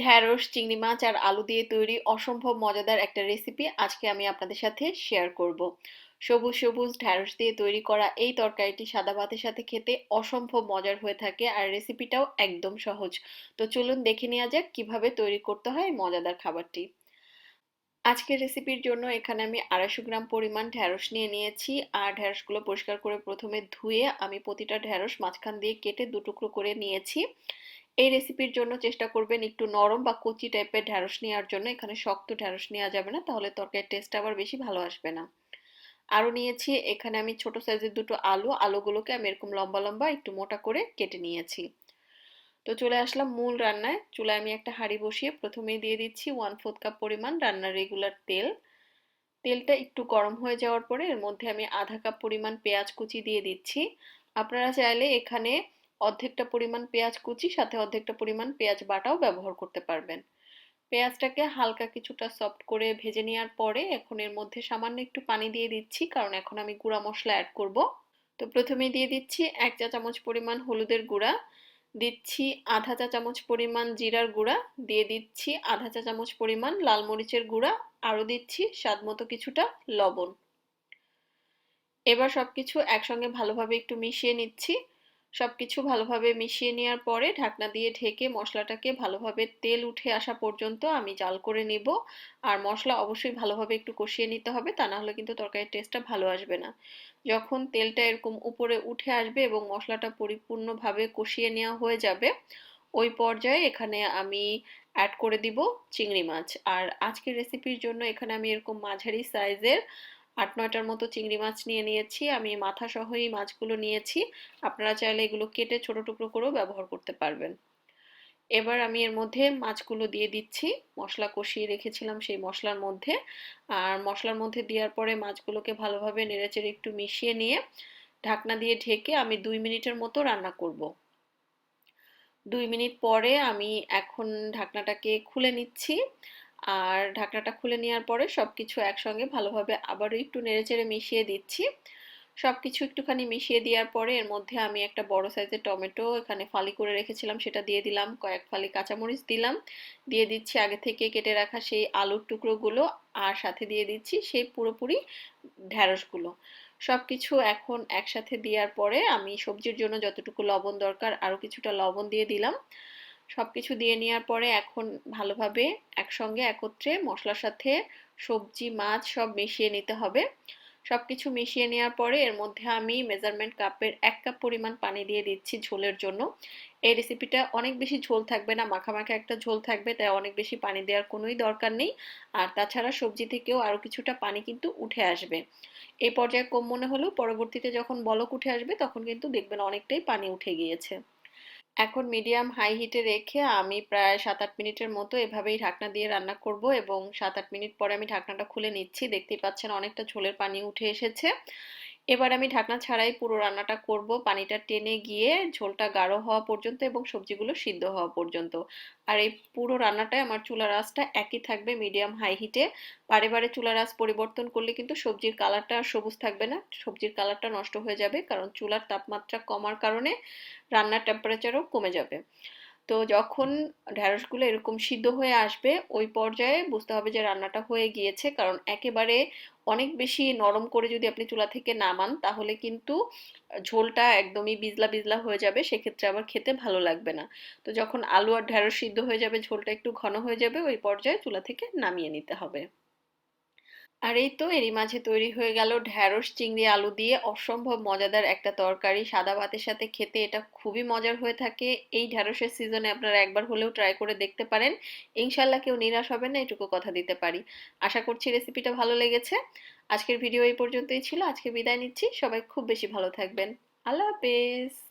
ঢ্যাঁড়স, চিংড়ি মাছ আর আলু দিয়ে তৈরি অসম্ভব মজাদার একটা রেসিপি আজকে আমি আপনাদের সাথে শেয়ার করব। সবুজ সবুজ ঢ্যাঁড়স দিয়ে তৈরি করা এই তরকারিটি সাদা ভাতের সাথে খেতে অসম্ভব মজার হয়ে থাকে আর রেসিপিটাও একদম সহজ। তো চলুন দেখে নেওয়া যাক কীভাবে তৈরি করতে হয় মজাদার খাবারটি। আজকের রেসিপির জন্য এখানে আমি আড়াইশো গ্রাম পরিমাণ ঢ্যাঁড়স নিয়ে নিয়েছি আর ঢ্যাঁড়সগুলো পরিষ্কার করে প্রথমে ধুয়ে আমি প্রতিটা ঢ্যাঁড়স মাঝখান দিয়ে কেটে দুটুকরো করে নিয়েছি। এই রেসিপির জন্য চেষ্টা করবেন একটু নরম বা কচি টাইপের ঢ্যাঁড়স নেওয়ার জন্য। এখানে শক্ত ঢ্যাঁড়স নেওয়া যাবে না, তাহলে তরকারির টেস্ট আবার বেশি ভালো আসবে না। আরও নিয়েছি, এখানে আমি ছোট সাইজের দুটো আলু। আলুগুলোকে আমি এরকম লম্বা লম্বা একটু মোটা করে কেটে নিয়েছি। তো চলে আসলাম মূল রান্নায়। চুলায় আমি একটা হাঁড়ি বসিয়ে প্রথমেই দিয়ে দিচ্ছি ওয়ান ফোর্থ কাপ পরিমাণ রান্নার রেগুলার তেল। তেলটা একটু গরম হয়ে যাওয়ার পরে এর মধ্যে আমি আধা কাপ পরিমাণ পেঁয়াজ কুচি দিয়ে দিচ্ছি। আপনারা চাইলে এখানে অর্ধেকটা পরিমাণ পেঁয়াজ কুচি, সাথে অর্ধেকটা পরিমাণ পেঁয়াজ বাটাও ব্যবহার করতে পারবেন। পেঁয়াজটাকে হালকা কিছুটা সফট করে ভেজে নেওয়ার পরে এখন এর মধ্যে সামান্য একটু পানি দিয়ে দিচ্ছি, কারণ এখন আমি গুঁড়া মশলা অ্যাড করব। তো প্রথমে দিয়ে দিচ্ছি এক চা চামচ পরিমাণ হলুদের গুঁড়া, দিচ্ছি আধা চা চামচ পরিমাণ জিরার গুঁড়া, দিয়ে দিচ্ছি আধা চা চামচ পরিমাণ লাল মরিচের গুঁড়া, আরও দিচ্ছি স্বাদ মতো কিছুটা লবণ। এবার সব কিছু একসঙ্গে ভালোভাবে একটু মিশিয়ে নিচ্ছি। সব কিছু ভালোভাবে মিশিয়ে নেওয়ার পরে ঢাকনা দিয়ে ঢেকে মশলাটাকে ভালোভাবে তেল উঠে আসা পর্যন্ত আমি জাল করে নেব। আর মশলা অবশ্যই ভালোভাবে একটু কষিয়ে নিতে হবে, তা না হলে কিন্তু তরকারির টেস্টটা ভালো আসবে না। যখন তেলটা এরকম উপরে উঠে আসবে এবং মশলাটা পরিপূর্ণভাবে কষিয়ে নেওয়া হয়ে যাবে, ওই পর্যায়ে এখানে আমি অ্যাড করে দিব চিংড়ি মাছ। আর আজকের রেসিপির জন্য এখানে আমি এরকম মাঝারি সাইজের আট নয়টার মতো চিংড়ি মাছ নিয়ে নিয়েছি, আমি মাথা সহ এই মাছগুলো নিয়েছি। আপনারা চাইলে এগুলো কেটে ছোট টুকরো করেও ব্যবহার করতে পারবেন। এবার আমি এর মধ্যে মাছগুলো দিয়ে দিচ্ছি। মশলা কষিয়ে রেখেছিলাম সেই মশলার মধ্যে। আর মশলার মধ্যে দেওয়ার পরে মাছগুলোকে ভালোভাবে নেড়েচেড়ে একটু মিশিয়ে নিয়ে ঢাকনা দিয়ে ঢেকে আমি দুই মিনিটের মতো রান্না করব। দুই মিনিট পরে আমি এখন ঢাকনাটাকে খুলে নিচ্ছি। আর ঢাকনাটা খুলে নেওয়ার পরে সব কিছু একসঙ্গে ভালোভাবে আবারও একটু নেড়েচেড়ে মিশিয়ে দিচ্ছি। সব কিছু একটুখানি মিশিয়ে দেওয়ার পরে এর মধ্যে আমি একটা বড় সাইজের টমেটো এখানে ফালি করে রেখেছিলাম, সেটা দিয়ে দিলাম, কয়েক ফালি কাঁচামরিচ দিলাম, দিয়ে দিচ্ছি আগে থেকে কেটে রাখা সেই আলুর টুকরোগুলো আর সাথে দিয়ে দিচ্ছি সেই পুরোপুরি ঢ্যাঁড়সগুলো সব কিছু এখন একসাথে দেওয়ার পরে আমি সবজির জন্য যতটুকু লবণ দরকার আরও কিছুটা লবণ দিয়ে দিলাম। সব কিছু দিয়ে নেওয়ার পরে এখন ভালোভাবে একসঙ্গে একত্রে মশলার সাথে সবজি, মাছ সব মিশিয়ে নিতে হবে। সব কিছু মিশিয়ে নেওয়ার পরে এর মধ্যে আমি মেজারমেন্ট কাপের এক কাপ পরিমাণ পানি দিয়ে দিচ্ছি ঝোলের জন্য। এই রেসিপিটা অনেক বেশি ঝোল থাকবে না, মাখামাখা একটা ঝোল থাকবে, তাই অনেক বেশি পানি দেওয়ার কোনোই দরকার নেই। আর তাছাড়া সবজি থেকেও আরও কিছুটা পানি কিন্তু উঠে আসবে। এই পর্যায়ে কম মনে হলেও পরবর্তীতে যখন বলক উঠে আসবে, তখন কিন্তু দেখবেন অনেকটাই পানি উঠে গিয়েছে। এখন মিডিয়াম হাই হিটে রেখে আমি প্রায় সাত আট মিনিটের মতো এভাবেই ঢাকনা দিয়ে রান্না করব এবং সাত আট মিনিট পরে আমি ঢাকনাটা খুলে নিচ্ছি। দেখতেই পাচ্ছেন অনেকটা ঝোলের পানি উঠে এসেছে। এবার আমি ঢাকনা ছাড়াই পুরো রান্নাটা করব। পানিটা টেনে গিয়ে ঝোলটা গাঢ় হওয়া পর্যন্ত এবং সবজিগুলো সিদ্ধ হওয়া পর্যন্ত। আর এই পুরো রান্নাটায় আমার চুলার আঁচটা একই থাকবে মিডিয়াম হাই হিটে বারে বারে চুলার আঁচ পরিবর্তন করলে কিন্তু সবজির কালারটা আর সবুজ থাকবে না। সবজির কালারটা নষ্ট হয়ে যাবে কারণ চুলার তাপমাত্রা কমার কারণে রান্নার টেম্পারেচারও কমে যাবে। তো যখন ঢ্যাঁড়সগুলো এরকম সিদ্ধ হয়ে আসবে, ওই পর্যায়ে বুঝতে হবে যে রান্নাটা হয়ে গিয়েছে। কারণ একেবারে অনেক বেশি নরম করে যদি আপনি চুলা থেকে নামান, তাহলে কিন্তু ঝোলটা একদমই বিজলা বিজলা হয়ে যাবে। সেক্ষেত্রে আবার খেতে ভালো লাগবে না। তো যখন আলু আর ঢ্যাঁড়স সিদ্ধ হয়ে যাবে, ঝোলটা একটু ঘন হয়ে যাবে, ওই পর্যায়ে চুলা থেকে নামিয়ে নিতে হবে। আর এই তো এরই মাঝে তৈরি হয়ে গেল ঢ্যাঁড়স, চিংড়ি, আলু দিয়ে অসম্ভব মজাদার একটা তরকারি। সাদা ভাতের সাথে খেতে এটা খুবই মজার হয়ে থাকে। এই ঢ্যাঁড়সের সিজনে আপনারা একবার হলেও ট্রাই করে দেখতে পারেন। ইনশাল্লাহ কেউ নিরাশ হবে না, এটুকু কথা দিতে পারি। আশা করছি রেসিপিটা ভালো লেগেছে। আজকের ভিডিও এই পর্যন্তই ছিল। আজকে বিদায় নিচ্ছি। সবাই খুব বেশি ভালো থাকবেন। আল্লাহ হাফেজ।